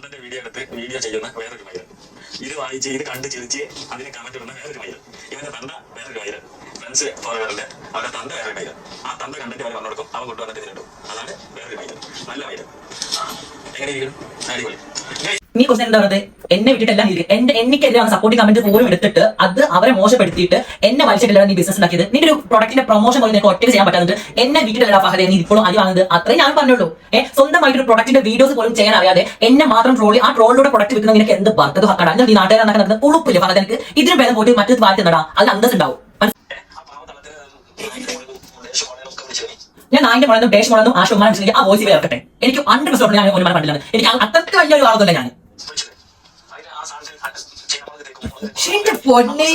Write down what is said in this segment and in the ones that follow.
Content video എടുത്ത് video ചെയ്യുന്ന വേറൊരു മൈരൻ ഇത് വായിച്ച് ഇത് കണ്ട് ചിരിച്ച് അതിന് കമന്റ് ഇടുന്ന വേറൊരു മൈരൻ ഇവന്റെ തന്ത വേറൊരു മൈരൻ ഫ്രണ്ട്സ് ഫോളോവറിന്റെ അവരുടെ തന്ത വേറൊരു മൈരൻ ആ തന്ത കണ്ടിട്ട് അവൻ പറഞ്ഞു കൊടുക്കും അവൻ കൊണ്ടുവന്നിട്ട് ഇതിലിടും. അതാണ് വേറൊരു മൈരൻ നല്ല മൈരൻ എങ്ങനെ ഇരിക്കും അടിപൊളി. നീ ക്വസ്റ്റൻ എന്താ എന്നെ വിട്ടിട്ടല്ല എന്റെ എനിക്കെതിരെ സപ്പോർട്ടിംഗ് കമന്റ് പോലും എടുത്തിട്ട് അത് അവരെ മോശപ്പെടുത്തിയിട്ട് എന്നെ വലിച്ചിട്ടില്ല നീ ബിസിനസ് ഉണ്ടാക്കിയത്. നിന്റെ ഒരു പ്രൊഡക്റ്റിന്റെ പ്രൊമോഷൻ പോലും നിനക്ക് ഒറ്റയ്ക്ക് ചെയ്യാൻ പറ്റാത്തത് എന്നെ വിട്ടിട്ടല്ല ഫഹദെ നീ ഇപ്പോഴും അടി വാങ്ങുന്നത്. അത്രയും ഞാൻ പറഞ്ഞുള്ളൂ. ഏഹ് സ്വന്തമായിട്ട് ഒരു പ്രൊഡക്റ്റിന്റെ വീഡിയോസ് പോലും ചെയ്യാൻ അറിയാതെ എന്നെ മാത്രം ട്രോളി ആ ട്രോളിലൂടെ പ്രൊഡക്റ്റ് വിൽക്കുന്ന നിനക്ക് എന്ത് ബർത്തത് ഹക്കടാ? നീ നാട്ടുകാരെ നടക്കുന്നത് ഉളുപ്പില്ല ഫഹദ എനിക്ക് ഇതിന് ഭേദം പോയിട്ട് മറ്റൊരു വാർത്ത നടാ അത് അന്തസ് ഉണ്ടാവും. മനസ്സിലായോ? ആ പാവത്തളത്തിന് നായിന്റെ മുകളിൽ ദേശം മോളെയൊക്കെ വിളിച്ച് പോയി. ഞാൻ നായിന്റെ മുളന്നും ഡേഷ് മുളന്നും ആ ഷുമാൻ ആ വോയിസ് വേർക്കട്ടെ എനിക്ക് ഹൺഡ്രഡ് പെർസെന്റ് ഞാൻ ഒരു കണ്ടില്ല എനിക്ക് അത്രയ്ക്ക് വലിയൊരു ആളൊന്നുമില്ല ഞാൻ വിളിച്ചത്. അതിന് ആ സാധനത്തിൽ ചെയ്യാൻ തെക്കും ശരിക്കും പൊന്നെ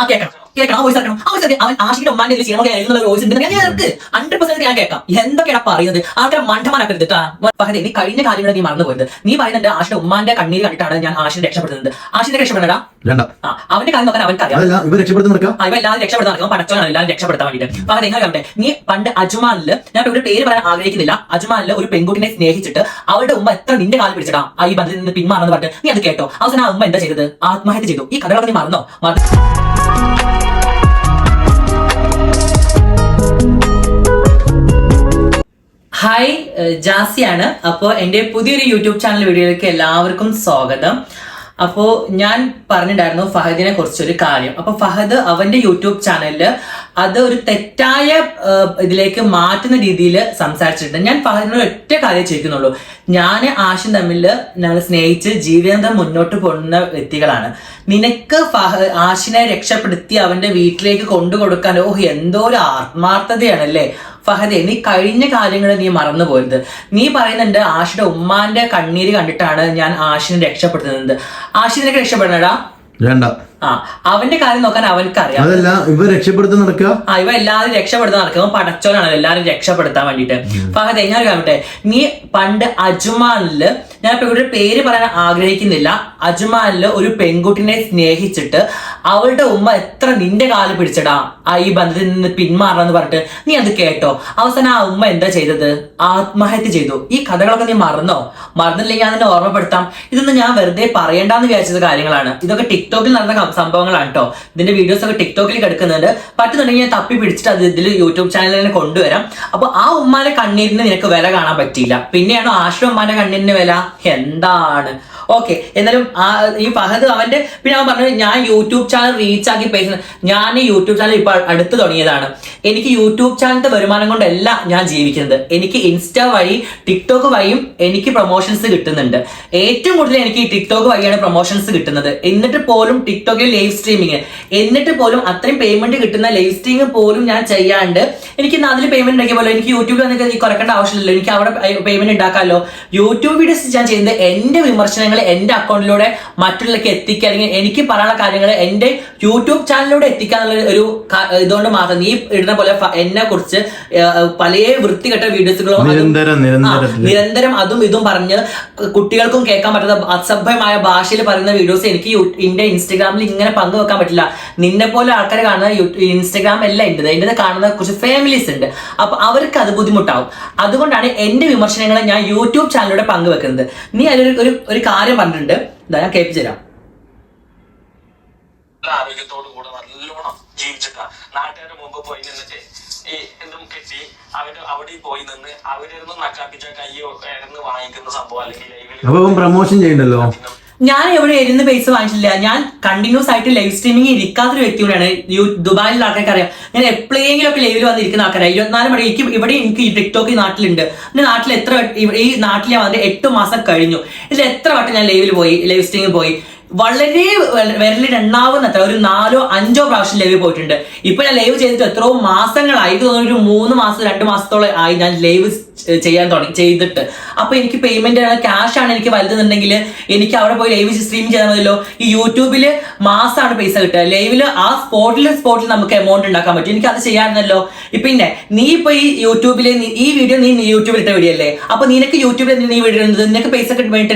ആ കേൾക്കണം കേൾക്കണം. ആ വോയിസ് ഇറക്കണം ആ വോയിസ് അവൻ ആഷിന്റെ ഉമ്മാന്റെ ഇതിൽ ചെയ്യണോ എഴുതുന്ന വോയിസ് ഉണ്ട്. ഞാൻ ഇറക്ക് ഹൺഡ്രഡ് പെർസെന്റ് ഞാൻ കേൾക്കാം. എന്തൊക്കെയാണ് പറയുന്നത്? ആൾക്കാരെ മണ്ടമാനാക്കരുത് കേട്ടാ. ഫഹദേ നീ കഴിഞ്ഞ കാര്യങ്ങൾ നീ മറന്നു പോയത്. നീ പറയുന്നത് ആഷിന്റെ ഉമ്മാന്റെ കണ്ണീര് കണ്ടിട്ടാണ് ഞാൻ ആഷിനെ രക്ഷപ്പെടുന്നത് ആഷിനെ രക്ഷപ്പെടണടാ വേണ്ട. അവന്റെ കാര്യം നോക്കാൻ നടക്കാം? ആ, ഇവ എല്ലാവരും രക്ഷപ്പെടുത്താൻ നടക്കും. പടച്ചോനാണ് എല്ലാവരും രക്ഷപ്പെടുത്താൻ വേണ്ടിയിട്ട്. അപ്പൊ നിങ്ങൾ കണ്ടേ നീ പണ്ട് അജ്മാലിൽ ഞാൻ ഒരു പേര് പറയാൻ ആഗ്രഹിക്കുന്നില്ല. അജ്മാലിൽ ഒരു പെൺകുട്ടിനെ സ്നേഹിച്ചിട്ട് അവളുടെ ഉമ്മ എത്ര നിന്റെ കാലം പിടിച്ചിട്ടാ ആ ഈ ബന്ധത്തിൽ നിന്ന് പിന്മാറെന്ന് പറഞ്ഞിട്ട്. നീ അത് കേട്ടോ. അവസാനം ആ ഉമ്മ എന്താ ചെയ്തത്? ആത്മഹത്യ ചെയ്തു. ഈ കഥകളൊക്കെ നീ മറന്നോ? മറ- ഹായ് ജാസിയാണ്. അപ്പോൾ എന്റെ പുതിയൊരു യൂട്യൂബ് ചാനൽ വീഡിയോയിലേക്ക് എല്ലാവർക്കും സ്വാഗതം. അപ്പോൾ ഞാൻ പറഞ്ഞിട്ടുണ്ടായിരുന്നു ഫഹദിനെ കുറിച്ചൊരു കാര്യം. അപ്പോൾ ഫഹദ് അവന്റെ യൂട്യൂബ് ചാനലിൽ അത് ഒരു തെറ്റായ ഇതിലേക്ക് മാറ്റുന്ന രീതിയിൽ സംസാരിച്ചിട്ടുണ്ട്. ഞാൻ ഫഹദിനോട് ഒറ്റ കാര്യം ചോദിക്കുന്നുള്ളൂ. ഞാൻ ആശും തമ്മിൽ ഞങ്ങൾ സ്നേഹിച്ച് ജീവിതം മുന്നോട്ട് പോകുന്ന വ്യക്തികളാണ്. നിനക്ക് ഫഹ ആശിനെ രക്ഷപ്പെടുത്തി അവന്റെ വീട്ടിലേക്ക് കൊണ്ടു കൊടുക്കാൻ ഓഹ് എന്തോ ഒരു ആത്മാർത്ഥതയാണല്ലേ? ഫഹദെ നീ കഴിഞ്ഞ കാര്യങ്ങൾ നീ മറന്നു പോരുത് നീ പറയുന്നുണ്ട് ആഷിയുടെ ഉമ്മാന്റെ കണ്ണീര് കണ്ടിട്ടാണ് ഞാൻ ആഷിനെ രക്ഷപ്പെടുത്തുന്നത്. ആഷിനെ രക്ഷപ്പെടണടാ? വേണ്ട. ആ അവന്റെ കാര്യം നോക്കാൻ അവൻക്കറിയാം അതല്ല ഇവ രക്ഷപ്പെടുത്തി നടക്കുക? ആ ഇവ എല്ലാവരും രക്ഷപ്പെടുത്താൻ നടക്കുമ്പോൾ പടച്ചോനാണ് എല്ലാവരും രക്ഷപ്പെടുത്താൻ വേണ്ടിട്ട് ഫഹദ് എങ്ങനെ കാണട്ടെ നീ പണ്ട് അജ്മാനിൽ ഞാൻ ഇപ്പൊ ഇവരുടെ പേര് പറയാൻ ആഗ്രഹിക്കുന്നില്ല. അജ്മാനിൽ ഒരു പെൺകുട്ടിനെ സ്നേഹിച്ചിട്ട് അവളുടെ ഉമ്മ എത്ര നിന്റെ കാൽ പിടിച്ചടാ? ആ ഈ ബന്ധത്തിൽ നിന്ന് പിന്മാറണം എന്ന് പറഞ്ഞിട്ട് നീ അത് കേട്ടോ? അവസാനം ആ ഉമ്മ എന്താ ചെയ്തത്? ആത്മഹത്യ ചെയ്തു. ഈ കഥകളൊക്കെ നീ മറന്നോ? മറന്നില്ലെങ്കിൽ ഞാൻ നിന്നെ ഓർമ്മപ്പെടുത്താം. ഇതൊന്നും ഞാൻ വെറുതെ പറയണ്ടെന്ന് വിചാരിച്ചത് കാര്യങ്ങളാണ്. ഇതൊക്കെ ടിക്ടോക്കിൽ നടന്ന സംഭവങ്ങളാണ് കേട്ടോ ഇതിന്റെ വീഡിയോസ് ഒക്കെ ടിക്ടോക്കിൽ കിടക്കുന്നുണ്ട്. പറ്റുന്നുണ്ടെങ്കിൽ ഞാൻ തപ്പി പിടിച്ചിട്ട് അത് ഇതിൽ യൂട്യൂബ് ചാനലിൽ തന്നെ കൊണ്ടുവരാം. അപ്പൊ ആ ഉമ്മാന്റെ കണ്ണീരിന് നിനക്ക് വില കാണാൻ പറ്റിയില്ല. പിന്നെയാണോ ആശ്ര ഉമ്മാന്റെ കണ്ണീരിന് വില? എന്താണ്? ഓക്കെ എന്നാലും ഈ ഫഹദ് അവന്റെ പിന്നെ അവൻ പറഞ്ഞു ഞാൻ യൂട്യൂബ് ചാനൽ റീച്ച് ആക്കി പേജ് ഞാൻ യൂട്യൂബ് ചാനൽ ഇപ്പൊ അടുത്ത് തുടങ്ങിയതാണ്. എനിക്ക് യൂട്യൂബ് ചാനലിന്റെ വരുമാനം കൊണ്ടല്ല ഞാൻ ജീവിക്കുന്നത്. എനിക്ക് ഇൻസ്റ്റ വഴി ടിക്ടോക്ക് വഴിയും എനിക്ക് പ്രൊമോഷൻസ് കിട്ടുന്നുണ്ട്. ഏറ്റവും കൂടുതൽ എനിക്ക് ടിക്ടോക്ക് വഴിയാണ് പ്രൊമോഷൻസ് കിട്ടുന്നത്. എന്നിട്ട് പോലും ടിക്ടോക്കിൽ ലൈവ് സ്ട്രീമിങ് എന്നിട്ട് പോലും അത്രയും പേയ്മെന്റ് കിട്ടുന്ന ലൈവ് സ്ട്രീമിംഗ് പോലും ഞാൻ ചെയ്യാണ്ട് എനിക്ക് അതിൽ പേയ്മെന്റ് ഉണ്ടാക്കിയ പോലെ എനിക്ക് യൂട്യൂബിൽ ഈ കുറക്കേണ്ട ആവശ്യമില്ലല്ലോ. എനിക്ക് അവിടെ പേയ്മെന്റ് ഉണ്ടാക്കാമല്ലോ. യൂട്യൂബ് വീഡിയോസ് ഞാൻ ചെയ്യുന്നത് എന്റെ വിമർശനങ്ങൾ എന്റെ അക്കൗണ്ടിലൂടെ മറ്റുള്ളവർക്ക് എത്തിക്കുക അല്ലെങ്കിൽ എനിക്ക് പറയാനുള്ള കാര്യങ്ങൾ എന്റെ യൂട്യൂബ് ചാനലിലൂടെ എത്തിക്കുക എന്നുള്ള ഒരു ഇതുകൊണ്ട് മാത്രം. നീ ഇടുന്ന പോലെ എന്നെ കുറിച്ച് പല വൃത്തികെട്ട വീഡിയോസുകളും നിരന്തരം, അതും ഇതും പറഞ്ഞ് കുട്ടികൾക്കും കേൾക്കാൻ പറ്റുന്ന അസഭ്യമായ ഭാഷയിൽ പറയുന്ന വീഡിയോസ് എനിക്ക് എന്റെ എന്റെ ഇൻസ്റ്റഗ്രാമിൽ ഇങ്ങനെ പങ്കുവെക്കാൻ പറ്റില്ല. നിന്നെ പോലെ ആൾക്കാർ കാണുന്ന ഇൻസ്റ്റാഗ്രാം എല്ലാം ഉണ്ട് എന്റേത് കാണുന്ന കുറച്ച് ഫാമിലീസ് ഉണ്ട്. അപ്പൊ അവർക്ക് അത് ബുദ്ധിമുട്ടാവും. അതുകൊണ്ടാണ് എന്റെ വിമർശനങ്ങളെ ഞാൻ യൂട്യൂബ് ചാനലിലൂടെ പങ്കുവെക്കുന്നത്. നീ അതിലൊരു ഒരു ഒരു കാര്യം പറഞ്ഞിട്ടുണ്ട്. എന്താ ഞാൻ കേൾപ്പിച്ചു തരാം. ആരോഗ്യത്തോടു കൂടെ നല്ലോണം ജീവിച്ചിട്ടാ. നാട്ടുകാരുടെ മുമ്പ് പോയി നിന്നിട്ട് ഈ എന്തും കെട്ടി. അവർ അവിടെ പോയി നിന്ന് അവരിന്ന് നക്കാപ്പിച്ച കയ്യോ ഇറന്ന് വാങ്ങിക്കുന്ന സംഭവം അല്ലെങ്കിൽ പ്രൊമോഷൻ ചെയ്യണ്ടല്ലോ? ഞാൻ എവിടെ ഇരുന്ന് പൈസ വാങ്ങിച്ചില്ല. ഞാൻ കണ്ടിന്യൂസ് ആയിട്ട് ലൈവ് സ്ട്രീമിംഗ് ഇരിക്കാത്തൊരു വ്യക്തി കൂടെയാണ് ദുബായിലുള്ള ആൾക്കാർക്ക് അറിയാം. ഞാൻ എപ്പോഴെങ്കിലും ഒക്കെ ലൈവിൽ വന്നിരിക്കുന്ന ആൾക്കാരാണ് ഇരുപത്തിനാല് മണി എനിക്ക് ഇവിടെ എനിക്ക് ഈ ടിക്ടോക്ക് ഈ നാട്ടിലുണ്ട്. എന്റെ നാട്ടിൽ എത്ര ഈ നാട്ടിലെ വന്നത് എട്ട് മാസം കഴിഞ്ഞു. ഇതിൽ എത്ര വട്ടം ഞാൻ ലൈവിൽ പോയി ലൈവ് സ്ട്രീമിംഗ് പോയി. വളരെ വിരലിൽ എണ്ണാവുന്ന അത്ര ഒരു നാലോ അഞ്ചോ പ്രാവശ്യം ലൈവ് പോയിട്ടുണ്ട്. ഇപ്പൊ ഞാൻ ലൈവ് ചെയ്തിട്ട് എത്രയോ മാസങ്ങളായി. തോന്നുന്നു ഒരു മൂന്ന് മാസം രണ്ട് മാസത്തോളം ആയി ഞാൻ ലൈവ് ചെയ്യാൻ തുടങ്ങി ചെയ്തിട്ട്. അപ്പൊ എനിക്ക് പേയ്മെന്റ് ആണ് ക്യാഷ് ആണ് എനിക്ക് വലുതെന്നുണ്ടെങ്കിൽ എനിക്ക് അവിടെ പോയി ലൈവ് സ്ട്രീം ചെയ്താൽ മതിയല്ലോ. ഈ യൂട്യൂബിൽ മാസമാണ് പൈസ കിട്ടുക. ലൈവിൽ ആ സ്പോട്ടിൽ സ്പോട്ടിൽ നമുക്ക് എമൗണ്ട് ഉണ്ടാക്കാൻ പറ്റും. എനിക്ക് അത് ചെയ്യാറുണ്ടല്ലോ പിന്നെ നീ ഇപ്പൊ ഈ യൂട്യൂബിൽ ഈ വീഡിയോ നീ യൂട്യൂബിൽ ഇട്ട വീഡിയോ അല്ലേ? അപ്പൊ നിനക്ക് യൂട്യൂബിൽ നീ വീഡിയോ ഇടുന്നത്? നിനക്ക് പൈസ കിട്ടാൻ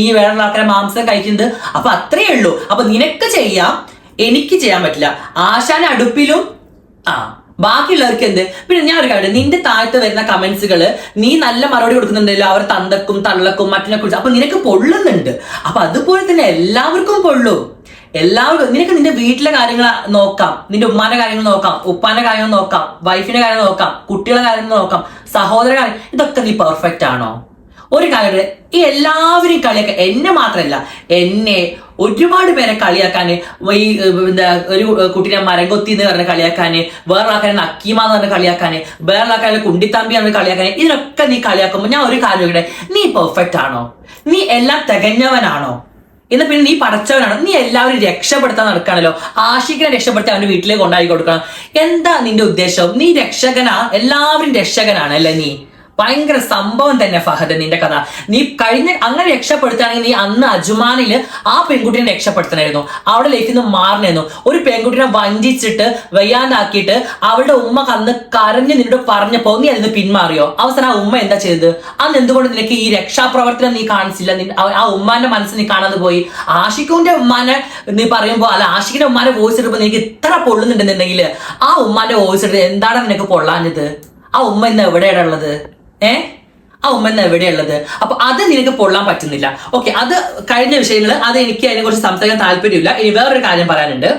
നീ വേറെ ആൾക്കാരെ മാംസം കഴിക്കുന്നത്? അപ്പൊ അത്രേ ഉള്ളൂ. അപ്പൊ നിനക്ക് ചെയ്യാം എനിക്ക് ചെയ്യാൻ പറ്റില്ല. ആശാൻ അടുപ്പിലും ആ ബാക്കിയുള്ളവർക്ക് എന്ത്? പിന്നെ ഞാൻ ഒരു കാര്യം നിന്റെ താഴത്ത് വരുന്ന കമന്റ്സുകൾ നീ നല്ല മറുപടി കൊടുക്കുന്നുണ്ടല്ലോ അവർ തന്തക്കും തള്ളക്കും മറ്റിനെ കുറിച്ച്. അപ്പൊ നിനക്ക് പൊള്ളുന്നുണ്ട്. അപ്പൊ അതുപോലെ തന്നെ എല്ലാവർക്കും പൊള്ളും. എല്ലാവരും നിനക്ക് നിന്റെ വീട്ടിലെ കാര്യങ്ങൾ നോക്കാം നിന്റെ ഉമ്മാന്റെ കാര്യങ്ങൾ നോക്കാം ഉപ്പാന്റെ കാര്യങ്ങൾ നോക്കാം വൈഫിന്റെ കാര്യങ്ങൾ നോക്കാം കുട്ടികളുടെ കാര്യങ്ങൾ നോക്കാം സഹോദര കാര്യം ഇതൊക്കെ നീ പെർഫെക്റ്റ് ആണോ? ഒരു കാര്യം ഈ എല്ലാവരും കളിയൊക്കെ എന്നെ മാത്രമല്ല എന്നെ ഒരുപാട് പേരെ കളിയാക്കാന് ഈ എന്താ ഒരു കുട്ടീനെ മരംകൊത്തി എന്ന് പറഞ്ഞ കളിയാക്കാന് വേറെ ആൾക്കാരെ നക്കീമ എന്ന് പറഞ്ഞ കളിയാക്കാന് വേറെ ആൾക്കാരെ കുണ്ടിത്തമ്പി എന്ന് കളിയാക്കാന് ഇതിനൊക്കെ നീ കളിയാക്കുമ്പോൾ ഞാൻ ഒരു കാര്യം ഇവിടെ നീ പെർഫെക്റ്റ് ആണോ? നീ എല്ലാം തികഞ്ഞവനാണോ? എന്നാൽ പിന്നെ നീ പടച്ചവനാണ്? നീ എല്ലാവരും രക്ഷപ്പെടുത്താൻ നടക്കുകയാണല്ലോ. ആശിക്കനെ രക്ഷപ്പെടുത്തി അവന്റെ വീട്ടിലേക്ക് കൊണ്ടാക്കി കൊടുക്കണം. എന്താ നിന്റെ ഉദ്ദേശം? നീ രക്ഷകനാ? എല്ലാവരും രക്ഷകനാണ് അല്ലേ നീ? ഭയങ്കര സംഭവം തന്നെ ഫഹദ് നിന്റെ കഥ. നീ കഴിഞ്ഞ അങ്ങനെ രക്ഷപ്പെടുത്തുകയാണെങ്കിൽ നീ അന്ന് അജുമാനിൽ ആ പെൺകുട്ടിനെ രക്ഷപ്പെടുത്തണമായിരുന്നു. അവിടെ ലൈഫിൽ നിന്ന് മാറണമായിരുന്നു. ഒരു പെൺകുട്ടിനെ വഞ്ചിച്ചിട്ട് വയ്യാണ്ടാക്കിയിട്ട് അവളുടെ ഉമ്മ കന്ന് കരഞ്ഞ് നിന്നോട് പറഞ്ഞപ്പോ നീ അതിന് പിന്മാറിയോ? അവസാനം ആ ഉമ്മ എന്താ ചെയ്തത്? അന്ന് എന്തുകൊണ്ട് നിനക്ക് ഈ രക്ഷാപ്രവർത്തനം നീ കാണിച്ചില്ല? ആ- ഉമ്മാന്റെ മനസ്സ് നീ കാണാതെ പോയി. ആഷിഖുവിന്റെ ഉമ്മാനെ നീ പറയുമ്പോ അല്ല ആഷിഖിന്റെ ഉമ്മാന്റെ വോയിസ് ഇടുമ്പോ നിനക്ക് ഇത്ര പൊള്ളുന്നുണ്ടെന്നുണ്ടെങ്കിൽ ആ ഉമ്മാന്റെ വോയിസ് എടുത്ത് എന്താണ് നിനക്ക് പൊള്ളാഞ്ഞത്? ആ ഉമ്മ ഇന്ന് എവിടെയാണ് ഉള്ളത്? ഏ? ആ ഉമ്മ ഇന്ന് എവിടെയുള്ളത് അപ്പൊ അത് നിനക്ക് പൊള്ളാൻ പറ്റുന്നില്ല. ഓക്കെ അത് കഴിഞ്ഞ വിഷയങ്ങൾ അത് എനിക്ക് അതിനെ കുറിച്ച് സംസാരിക്കാൻ താല്പര്യമില്ല. ഇനി വേറൊരു കാര്യം പറയാനുണ്ട്.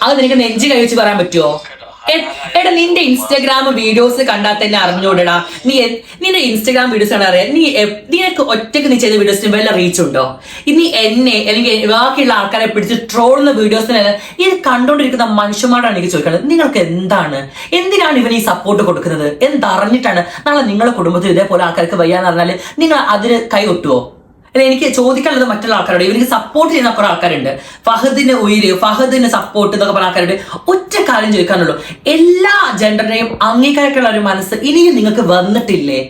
അത് നിനക്ക് നെഞ്ചി കഴിച്ച് പറയാൻ പറ്റുമോ എടാ നിന്റെ ഇൻസ്റ്റാഗ്രാം വീഡിയോസ് കണ്ടാൽ തന്നെ അറിഞ്ഞോടാ നീ നിന്റെ ഇൻസ്റ്റാഗ്രാം വീഡിയോസ് കണ്ടാ അറിയാം. നീ നിനക്ക് ഒറ്റയ്ക്ക് നീ ചെയ്ത വീഡിയോസിന് വല്ല റീച്ച് ഉണ്ടോ? ഇനി എന്നെ അല്ലെങ്കിൽ ബാക്കിയുള്ള ആൾക്കാരെ പിടിച്ച് ട്രോളുന്ന വീഡിയോസിന് ഇത് കണ്ടോണ്ടിരിക്കുന്ന മനുഷ്യന്മാരാണ് എനിക്ക് ചോദിക്കുന്നത് നിങ്ങൾക്ക് എന്താണ്? എന്തിനാണ് ഇവൻ ഈ സപ്പോർട്ട് കൊടുക്കുന്നത്? എന്തറിഞ്ഞിട്ടാണ് നാളെ നിങ്ങളുടെ കുടുംബത്തിൽ ഇതേപോലെ ആൾക്കാർക്ക് വയ്യാന്ന് പറഞ്ഞാൽ നിങ്ങൾ അതിന് കൈ കൊട്ടുവോ? അല്ല എനിക്ക് ചോദിക്കാനുള്ളത് മറ്റുള്ള ആൾക്കാരോട് ഇവർക്ക് സപ്പോർട്ട് ചെയ്യുന്ന കുറെ ആൾക്കാരുണ്ട്. ഫഹദിന് ഉയര് ഫഹദിന് സപ്പോർട്ട് എന്നൊക്കെ പറഞ്ഞ ആൾക്കാരുണ്ട്. ഒറ്റ കാര്യം ചോദിക്കാനുള്ളൂ. എല്ലാ ജെൻഡറിനെയും അംഗീകരിക്കാനുള്ള ഒരു മനസ്സ് ഇനിയും നിങ്ങൾക്ക് വന്നിട്ടില്ലേ?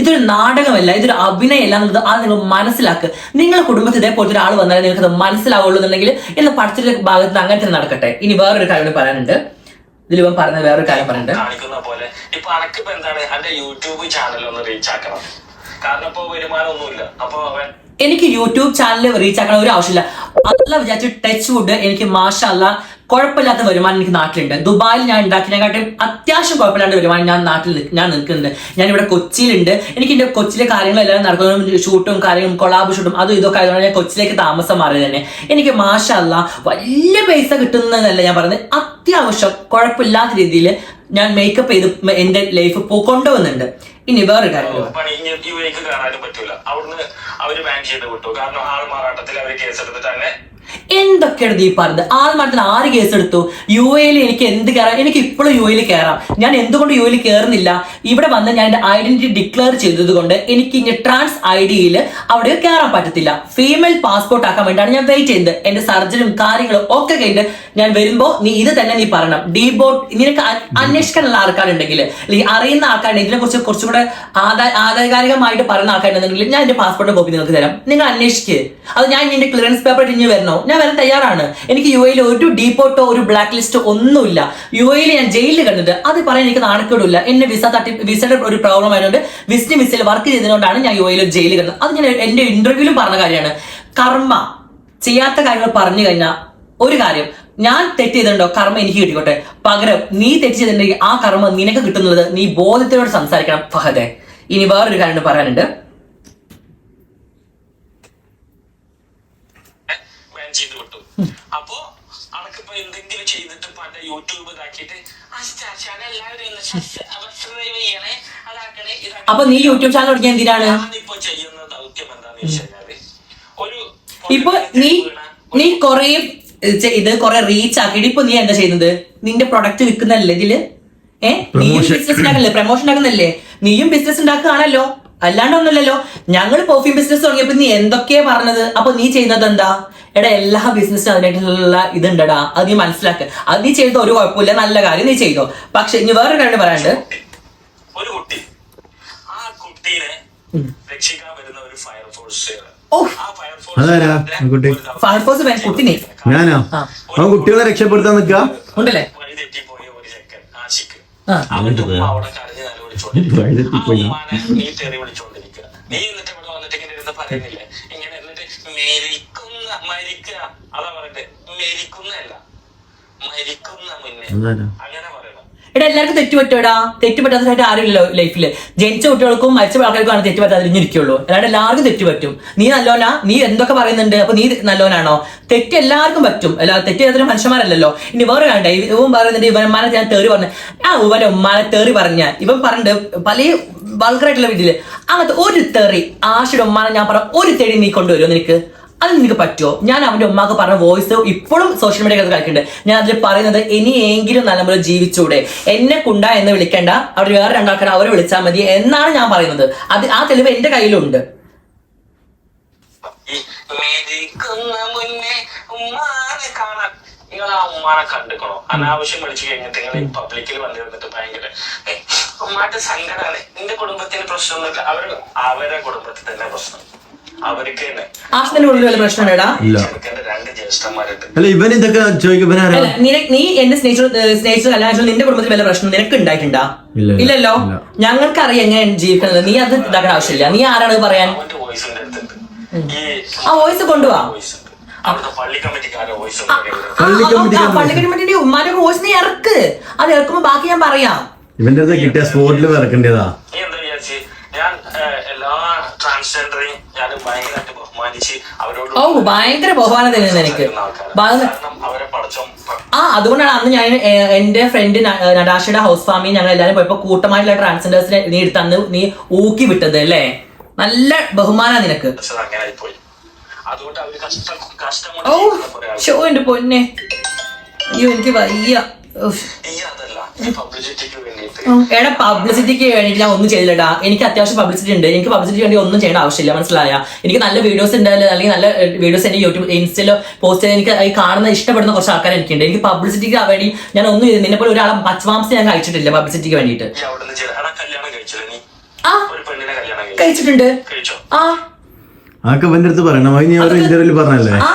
ഇതൊരു നാടകമല്ല ഇതൊരു അഭിനയമല്ല എന്നുള്ളത് അത് നിങ്ങൾ മനസ്സിലാക്കുക നിങ്ങളുടെ കുടുംബത്തിൽ ഇതേപോലത്തെ ഒരാൾ വന്നാലേ നിങ്ങൾക്ക് അത് മനസ്സിലാവുള്ളൂ എന്നുണ്ടെങ്കിൽ ഇന്ന് പഠിച്ചിട്ട് ഭാഗത്ത് അങ്ങനെ തന്നെ നടക്കട്ടെ. ഇനി വേറൊരു കാര്യം പറയാനുണ്ട്. ഇതിലിപ്പം പറഞ്ഞ വേറൊരു കാര്യം പറയുന്നുണ്ട് കാണിക്കുന്ന പോലെ ഇപ്പൊ അനക്കിപ്പോ എന്താണ്? എന്റെ യൂട്യൂബ് ചാനൽ ഒന്ന് റീച്ച് ആക്കണം. എനിക്ക് യൂട്യൂബ് ചാനൽ റീച്ച് ആക്കണ ഒരു ആവശ്യമില്ല. അതല്ല വിചാരിച്ച് ടച്ച് വുഡ് എനിക്ക് മാഷല്ല കുഴപ്പമില്ലാത്ത വരുമാനം എനിക്ക് നാട്ടിലുണ്ട്. ദുബായിൽ ഞാൻ ഉണ്ടാക്കിയതിനെക്കാട്ടും അത്യാവശ്യം കുഴപ്പമില്ലാത്ത വരുമാനം ഞാൻ നാട്ടിൽ ഞാൻ നിൽക്കുന്നുണ്ട്. ഞാൻ ഇവിടെ കൊച്ചിയിലുണ്ട്. എനിക്ക് എന്റെ കൊച്ചിലെ കാര്യങ്ങളെല്ലാം നടക്കുന്നതും ഷൂട്ടും കാര്യങ്ങളും കൊളാബ് ഷൂട്ടും അതും ഇതൊക്കെ ആയതുകൊണ്ട് ഞാൻ കൊച്ചിയിലേക്ക് താമസം മാറിയത് തന്നെ. എനിക്ക് മാഷല്ല വലിയ പൈസ കിട്ടുന്നതല്ല ഞാൻ പറയുന്നത്. അത്യാവശ്യം കുഴപ്പമില്ലാത്ത രീതിയിൽ ഞാൻ മേക്കപ്പ് ചെയ്ത് എന്റെ ലൈഫ് കൊണ്ടുവന്നുണ്ട് ഇനി വേറെ കാര്യം യു എക്ക് കാണാനും പറ്റൂല. അവിടുന്ന് അവർ ബാൻ ചെയ്ത് വിട്ടു. കാരണം ആൾ മാറാട്ടത്തിൽ അവർ കേസെടുത്തിട്ട് തന്നെ എന്തൊക്കെയാണ് നീ പറഞ്ഞത്? ആദ്യമായിട്ട് ആറ് കേസ് എടുത്തു യു എയിൽ എനിക്ക് എന്ത് കയറാം? എനിക്ക് ഇപ്പോഴും യു എയിൽ കയറാം. ഞാൻ എന്തുകൊണ്ട് യു എയിൽ കയറുന്നില്ല? ഇവിടെ വന്ന് ഞാൻ എന്റെ ഐഡന്റിറ്റി ഡിക്ലെയർ ചെയ്തതുകൊണ്ട് എനിക്ക് ഇനി ട്രാൻസ് ഐ ഡിയിൽ അവിടെ കയറാൻ പറ്റത്തില്ല. ഫീമെയിൽ പാസ്പോർട്ട് ആക്കാൻ വേണ്ടിയാണ് ഞാൻ വെയിറ്റ് ചെയ്യുന്നത്. എന്റെ സർജറിയും കാര്യങ്ങളും ഒക്കെ കഴിഞ്ഞ് ഞാൻ വരുമ്പോ നീ ഇത് തന്നെ നീ പറയണം. ഡീബോട്ട് നിനക്ക് അന്വേഷിക്കാനുള്ള ആൾക്കാരുണ്ടെങ്കിൽ അല്ലെങ്കിൽ അറിയുന്ന ആൾക്കാരുണ്ടെങ്കിൽ ഇതിനെ കുറിച്ച് കുറച്ചുകൂടെ ആദാ- ആധികാരികമായിട്ട് പറയുന്ന ആൾക്കാരുണ്ടെങ്കിൽ ഞാൻ എന്റെ പാസ്പോർട്ട് കോപ്പി നിങ്ങൾക്ക് തരാം. നിങ്ങൾ അന്വേഷിക്കുക അത് ഞാൻ എന്റെ ക്ലിയറൻസ് പേപ്പർ ഇനി വരണോ? ഞാൻ വരാൻ തയ്യാറാണ്. എനിക്ക് യു എയിൽ ഒരു ഡീപോട്ടോ ഒരു ബ്ലാക്ക് ലിസ്റ്റോ ഒന്നുമില്ല. യു എയിൽ ഞാൻ ജയിലിൽ കണ്ടിട്ട് അത് പറയാൻ എനിക്ക് നാണക്കേടില്ല. എന്നെ വിസ തട്ടി വിസയുടെ ഒരു പ്രോബ്ലം ആയതുകൊണ്ട് വിസിന് വിസയിൽ വർക്ക് ചെയ്തതുകൊണ്ടാണ് ഞാൻ യു എയിൽ ജയിലിൽ കിടന്നത്. അത് ഞാൻ എന്റെ ഇന്റർവ്യൂവിലും പറഞ്ഞ കാര്യമാണ്. കർമ്മ ചെയ്യാത്ത കാര്യങ്ങൾ പറഞ്ഞു കഴിഞ്ഞാൽ ഒരു കാര്യം ഞാൻ തെറ്റ് ചെയ്തിട്ടുണ്ടോ? കർമ്മ എനിക്ക് കിട്ടിക്കോട്ടെ. പകരം നീ തെറ്റ് ചെയ്തിട്ടുണ്ടെങ്കിൽ ആ കർമ്മ നിനക്ക് കിട്ടുന്നത് നീ ബോധത്തിനോട് സംസാരിക്കണം ഫഹദെ. ഇനി വേറൊരു കാര്യം പറയാനുണ്ട് ബാൻ ചെയ്ത് വിട്ടു അപ്പോ അനക്കിപ്പോ എന്തെങ്കിലും ചെയ്തിട്ട് ഇപ്പൊ എന്റെ യൂട്യൂബ് ഇതാക്കിയിട്ട് ചാനൽ എല്ലാവരും ഒന്ന് സബ്സ്ക്രൈബ് ചെയ്യണേ അതാക്കണേ ഇതാക്കണേ അപ്പൊ നീ യൂട്യൂബ് ചാനൽ തുടങ്ങിയ എന്തിനാണ്? ഇപ്പൊ നീ നീ കൊറേ ഇത് കൊറേ റീച്ച് ആക്കിയിട്ട് ഇപ്പൊ നീ എന്താ ചെയ്യുന്നത്? നിന്റെ പ്രൊഡക്റ്റ് വിൽക്കുന്നല്ലേ ഇതിൽ? ഏഹ് നീയും Promotion. ബിസിനസ് ഉണ്ടാക്കല്ലേ? പ്രൊമോഷൻ ഉണ്ടാക്കുന്നല്ലേ നീയും ബിസിനസ് ഉണ്ടാക്കുകയാണല്ലോ. അല്ലാണ്ട് ഒന്നുമില്ലല്ലോ ഞങ്ങൾ പെർഫ്യൂം ബിസിനസ് തുടങ്ങിയപ്പോൾ നീ എന്തൊക്കെയാ പറഞ്ഞത്? അപ്പൊ നീ ചെയ്യുന്നത് എന്താ? എടാ എല്ലാ ബിസിനസ്സിനും അതിനായിട്ടുള്ള ഇതുണ്ടടാ. അത് നീ മനസ്സിലാക്കുക അത് നീ ചെയ്തോ ഒരു കുഴപ്പമില്ല. നല്ല കാര്യം നീ ചെയ്തോ. പക്ഷെ ഇനി വേറെ കാര്യം പറയാണ്ട് ഒരു കുട്ടി. ആ കുട്ടീനെ രക്ഷിക്കാൻ വരുന്ന ഒരു ഫയർഫോഴ്സ് ഓ ആ അതാരാ? ആ കുട്ടി? ഫയർഫോഴ്സ് കുട്ടിനെ. ഞാനോ? ആ. കുട്ടികളെ രക്ഷപ്പെടുത്താൻ നിക്ക ഉണ്ടല്ലേ? വഴി തെറ്റിപ്പോയ ഒരു ചെക്കൻ ആശിക്ക്. അവിടെ കരഞ്ഞ് തെറ്റിപ്പോയി. നീ തെറി വിളിച്ചോണ്ടിരിക്കുക. നീ എന്നിട്ട് ഇവിടെ വന്നിട്ട് ഇങ്ങനെ ഇരുന്ന് പറയുന്നില്ലേ? ഇങ്ങനെ എന്നിട്ട് മരിക്കുന്ന മരിക്കുക അതാ പറയട്ടെ മരിക്കുന്നല്ല. മരിക്കുന്ന മുന്നേ. അങ്ങനെ പറയണം എടാ എല്ലാവർക്കും തെറ്റ് പറ്റുമെടാ ആരുമില്ലല്ലോ ലൈഫിൽ ജനിച്ച കുട്ടികൾക്കും മരിച്ച ആൾക്കാർക്കും തെറ്റ് പറ്റാതെ ഇരിക്കുള്ളൂ. അല്ലാണ്ട് എല്ലാവർക്കും തെറ്റ് പറ്റും. നീ നല്ലോനാ? നീ എന്തൊക്കെ പറയുന്നുണ്ട്? അപ്പൊ നീ നല്ലോനാണോ? തെറ്റ് എല്ലാവർക്കും പറ്റും. അല്ല തെറ്റ് ചെയ്യാത്ത മനുഷ്യന്മാരല്ലല്ലോ. ഇനി വേറെ വേണ്ട ഇവൻ പറയുന്നുണ്ട് ഇവന്മാരെ ഞാൻ തേറി പറഞ്ഞു. ആ ഇവന്റെ ഉമ്മാനെ തേറി പറഞ്ഞ. ഇവൻ പറഞ്ഞിട്ട് പല വൾഗറായിട്ടുള്ള വീട്ടിൽ അങ്ങനത്തെ ഒരു തെറി ആശയുടെ ഉമ്മാനെ ഞാൻ പറഞ്ഞ ഒരു തെറി നീ കൊണ്ടുവരുമോ നിനക്ക്? അത് നിനക്ക് പറ്റുമോ ഞാൻ അവന്റെ ഉമ്മാക്ക് പറഞ്ഞ വോയിസ് ഇപ്പോഴും സോഷ്യൽ മീഡിയ കളിക്കുന്നുണ്ട്. ഞാൻ അതിൽ പറയുന്നത് ഇനിയെങ്കിലും നല്ലപോലെ ജീവിച്ചൂടെ. എന്നെ കുണ്ട എന്ന് വിളിക്കേണ്ട. അവിടെ വേറെ രണ്ടാൾക്കാർ അവരെ വിളിച്ചാൽ മതി എന്നാണ് ഞാൻ പറയുന്നത്. അത് ആ തെളിവ് എന്റെ കയ്യിലുണ്ട്. കാണാൻ നിങ്ങൾ ആ അനാവശ്യം വിളിച്ചു കഴിഞ്ഞിട്ട് പബ്ലിക്കിൽ വന്നിരുന്നിട്ട് ഭയങ്കര ഉമ്മാന്റെ സങ്കടമാണ് എന്റെ കുടുംബത്തിന് പ്രശ്നമൊന്നുമില്ല. അവർ അവരുടെ കുടുംബത്തിൽ തന്നെ പ്രശ്നം. അവർക്ക് ആഷിന്റെ ഉള്ളിൽ വല്ല രണ്ട് ജ്യേഷ്ഠന്മാരുണ്ട് അല്ല ഇവൻ ഇതൊക്കെ ചോദിക്കും ഇവനാരാ നീ എന്നെ സ്നേഹിച്ചു അല്ല നിന്റെ കുടുംബത്തിൽ വല്ല പ്രശ്നം നിനക്ക് ഉണ്ടായിട്ടുണ്ടാ ഇല്ലല്ലോ? ഇല്ല. ഞങ്ങൾക്ക് അറിയാം എങ്ങനെ ജീവിക്കുന്നത്. നീ അത് ഇതാക്കേണ്ട ആവശ്യമില്ല. നീ ആരാണ് പറയാൻ? ആ വോയിസ് കൊണ്ടുപോവാ പള്ളി കമ്മിറ്റിന്റെ ഉമ്മാന്റെ വോയിസ് നീ ഇറക്ക്. അത് ഇറക്കുമ്പോ ബാക്കി ഞാൻ പറയാം. ഇവന്റെ കിട്ടിയ സ്പോട്ടിൽ ഇറക്കേണ്ടതാ നീ എന്താ വിചാരിച്ച്? ഞാൻ ഏഹ്, ഞാൻ ഭയങ്കരമായിട്ട് ബഹുമാനിച്ച് അവരോട് ഓ ഭയങ്കര ബഹുമാനം തന്നെ എനിക്ക്. ആ അതുകൊണ്ടാണ് അന്ന് ഞാൻ എന്റെ ഫ്രണ്ട് നടാഷയുടെ ഹൗസ് ഫാമിൽ ഞങ്ങൾ എല്ലാവരും പോയപ്പോ കൂട്ടമായിട്ടുള്ള ട്രാൻസ്ജെൻഡേഴ്സിനെ നീ എടുത്ത് അന്ന് നീ ഊക്കി വിട്ടത് അല്ലേ? നല്ല ബഹുമാനാ നിനക്ക്. ഓ. ഷോ എന്റെ പൊന്നെ. അയ്യോ എനിക്ക് വയ്യ. എടാ പബ്ലിസിറ്റിക്ക് വേണ്ടിട്ട് ഞാൻ ഒന്നും ചെയ്തില്ലടാ എനിക്ക് അത്യാവശ്യം പബ്ലിസിറ്റി ഉണ്ട്. എനിക്ക് പബ്ലിസിറ്റി വേണ്ടി ഒന്നും ചെയ്യേണ്ട ആവശ്യമില്ല. മനസ്സിലായ? എനിക്ക് നല്ല വീഡിയോസ് ഉണ്ടായാലും അല്ലെങ്കിൽ നല്ല വീഡിയോസ് എന്റെ യൂട്യൂബ് ഇൻസ്റ്റയിലോ പോസ്റ്റ് ചെയ്ത് എനിക്ക് കാണുന്ന ഇഷ്ടപ്പെടുന്ന കുറച്ച് ആൾക്കാർ എനിക്കുണ്ട്. എനിക്ക് പബ്ലിസിറ്റിക്ക് വേണ്ടി ഞാൻ ഒന്നും ചെയ്തു നിന്നെ പോലെ ഒരാളെ പച്ചമാംസം ഞാൻ കഴിച്ചിട്ടില്ല പബ്ലിസിറ്റിക്ക് വേണ്ടിട്ട് ആ. ഒരു പെണ്ണിനെ കല്യാണം കഴിച്ചിട്ടുണ്ട്. കഴിച്ചോ? ആ. ആക്കെ ഇവന്റെ അടുത്ത് പറയണം. അത് നീ ഒരു ഇന്റർവ്യൂൽ പറഞ്ഞല്ലേ? ആ.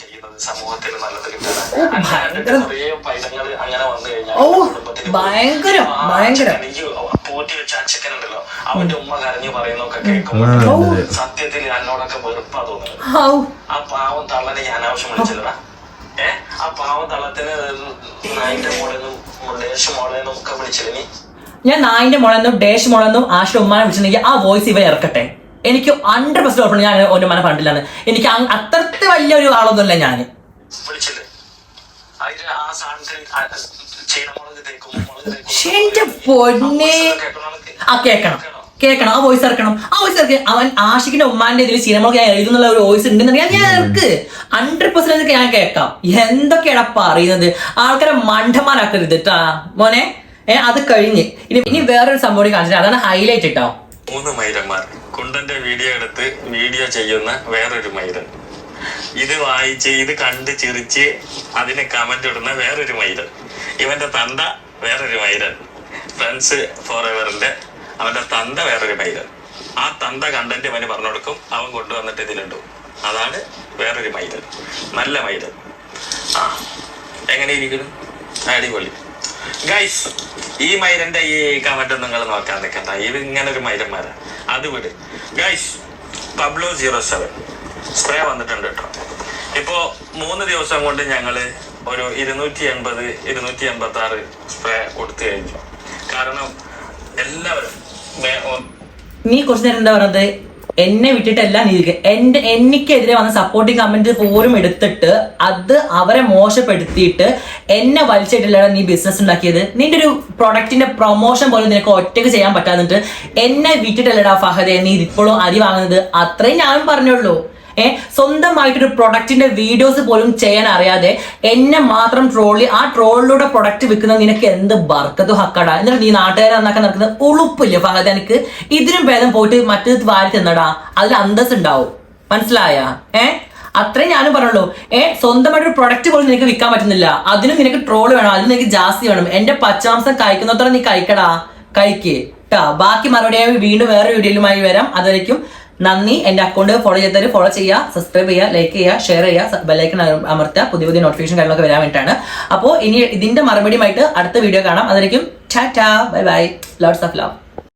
ചെയ്യുന്നത് സമൂഹത്തിന് നല്ലത് കിട്ടാൻ ഓ, ഭയങ്കര- ഭയങ്കരം. പൂട്ടി വെച്ച അവന്റെ ഉമ്മ കരഞ്ഞു പറയുന്നൊക്കെ കേൾക്കുമ്പോൾ. സത്യത്തിൽ എന്നോടൊക്കെ വെറുപ്പാ തോന്നുന്നത്. ആ പാവം തള്ളനെ ഞാൻ ആവശ്യം വിളിച്ചില്ലടാ. ഏ? ആ പാവം തള്ളത്തിന് നായിന്റെ മോളെന്നും മുണ്ടേഷ് മോളെന്നും ഒക്കെ വിളിച്ചില്ല നീ? ഞാൻ നായിന്റെ മോളെന്നും ഡേഷ് മോളെന്നും ആശ ഉമ്മാനെ വിളിച്ചിട്ടുണ്ടെങ്കിൽ ആ വോയിസ് ഇവ ഇറക്കട്ടെ. എനിക്ക് ഹൺഡ്രഡ് പെർസെന്റ് ഉറപ്പാണ് ഞാൻ ഒരു മന പണ്ടില്ലാന്ന് എനിക്ക് അത്ര വലിയ ഒരു ആളൊന്നുമല്ല ഞാൻ വിളിച്ചില്ലേ? അതിന് ആ സാധനത്തിൽ എന്റെ പൊന്നെ. ആ കേക്കണം കേൾക്കണം. ആ വോയിസ് ഇറക്കണം. ആ വോയിസ് ഇറക്കി. അവൻ ആഷിക്കിന്റെ ഉമ്മാന്റെ ഇതിൽ സിനിമകൾ ഞാൻ എഴുതുന്നുള്ള ഒരു വോയിസ് ഉണ്ടെന്നറിയാം ഞാൻ ഇറക്ക്. ഹൺഡ്രഡ് പെർസെന്റ് ഞാൻ കേൾക്കാം. എന്തൊക്കെയാണ് പറയുന്നത്? ആൾക്കാരെ മണ്ടന്മാരാക്കരുത് കേട്ടാ മോനെ അത് കഴിഞ്ഞ്. ഇനി ഇനി വേറൊരു സംഭവം കൂടി കാണിച്ചിട്ട് അതാണ് ഹൈലൈറ്റ് ഇട്ടോ മൂന്ന് മൈരന്മാർ. കുണ്ടന്റെ വീഡിയോ എടുത്ത് വീഡിയോ ചെയ്യുന്ന വേറൊരു മൈരൻ. ഇത് വായിച്ച് ഇത് കണ്ട് ചിരിച്ച് അതിന് കമന്റ് ഇടുന്ന വേറൊരു മൈരൻ. ഇവന്റെ തന്ത വേറൊരു വൈരൽ ഫ്രണ്ട്സ് ഫോർ എവറിന്റെ അവന്റെ തന്ത വേറൊരു വൈരൽ ആ തന്ത കണ്ടന്റ് അവന് പറഞ്ഞു കൊടുക്കും അവൻ കൊണ്ടുവന്നിട്ട് ഇതിലുണ്ടു അതാണ് വേറൊരു മൈലൻ നല്ല മൈലൻ ആ എങ്ങനെ ഇരിക്കുന്നു? അടിപൊളി. ഗൈസ് ഈ മൈരന്റെ ഈ കമന്റ് നിങ്ങൾ നോക്കാൻ നിൽക്കണ്ട. ഇത് ഇങ്ങനെ ഒരു മൈരന്മാരാ അത് വിട്. Guys Pablo zero seven spray വന്നിട്ടുണ്ട് കേട്ടോ. ഇപ്പോ മൂന്ന് ദിവസം കൊണ്ട് ഞങ്ങൾ ഒരു ഇരുന്നൂറ്റി എൺപത് ഇരുന്നൂറ്റി എൺപത്തി ആറ് സ്പ്രേ കൊടുത്തു കഴിഞ്ഞു. കാരണം എല്ലാവരും നീ കുറച്ച് നേരം എന്താ പറയുന്നത് എന്നെ വിട്ടിട്ടല്ല നീ. എന്റെ എനിക്കെതിരെ വന്ന സപ്പോർട്ടിങ് കമന്റ് പോലും എടുത്തിട്ട് അത് അവരെ മോശപ്പെടുത്തിയിട്ട് എന്നെ വലിച്ചിട്ടില്ലടാ നീ ബിസിനസ് ഉണ്ടാക്കിയത്. നിന്റെ ഒരു പ്രൊഡക്റ്റിന്റെ പ്രൊമോഷൻ പോലും നിനക്ക് ഒറ്റയ്ക്ക് ചെയ്യാൻ പറ്റാന്നിട്ട് എന്നെ വിട്ടിട്ടല്ലടാ ഫഹദെ നീ ഇപ്പോഴും അരി വാങ്ങുന്നത്. അത്രയും ഞാനും പറഞ്ഞുള്ളൂ. ഏ സ്വന്തമായിട്ടൊരു പ്രൊഡക്റ്റിന്റെ വീഡിയോസ് പോലും ചെയ്യാൻ അറിയാതെ എന്നെ മാത്രം ട്രോളി ആ ട്രോളിലൂടെ പ്രൊഡക്റ്റ് വിൽക്കുന്നത് നിനക്ക് എന്ത് ബർക്കത്ത് ഹക്കടാ? എന്നിട്ട് നീ നാട്ടുകാരെ നന്നാക്കാൻ നടക്കുന്നത് ഉളുപ്പില്ല ഫഹദ്? എനിക്ക് ഇതിനും ഭേദം പോയിട്ട് മറ്റേ വാരി തിന്നടാ. അതിൽ അന്തസ് ഉണ്ടാവും. മനസ്സിലായ? ഏ? അത്രയും ഞാനും പറഞ്ഞുള്ളൂ. ഏ സ്വന്തമായിട്ട് ഒരു പ്രൊഡക്റ്റ് പോലും നിനക്ക് വിൽക്കാൻ പറ്റുന്നില്ല. അതിനും നിനക്ക് ട്രോൾ വേണം. അതിന് നിനക്ക് ജാസ്തി വേണം. എന്റെ പച്ചമാംസം കഴിക്കുന്നത്ര നീ കഴിക്കടാ. കഴിക്കേ. ട്ടാ ബാക്കി മറുപടിയായി വീണ്ടും വേറെ വീഡിയോയിലുമായി വരാം. അതായിരിക്കും നന്ദി. എന്റെ അക്കൗണ്ട് ഫോളോ ചെയ്തവർ ഫോളോ ചെയ്യുക സബ്സ്ക്രൈബ് ചെയ്യുക ലൈക്ക് ചെയ്യുക ഷെയർ ചെയ്യുക ബെല്ലൈക്കൺ അമർത്തുക. പുതിയ പുതിയ നോട്ടിഫിക്കേഷൻ കാര്യങ്ങളൊക്കെ വരാൻ വേണ്ടിയിട്ടാണ്. അപ്പോൾ ഇനി ഇതിന്റെ മറുപടിയുമായിട്ട് അടുത്ത വീഡിയോ കാണാം. അതായിരിക്കും tata bye bye lots of love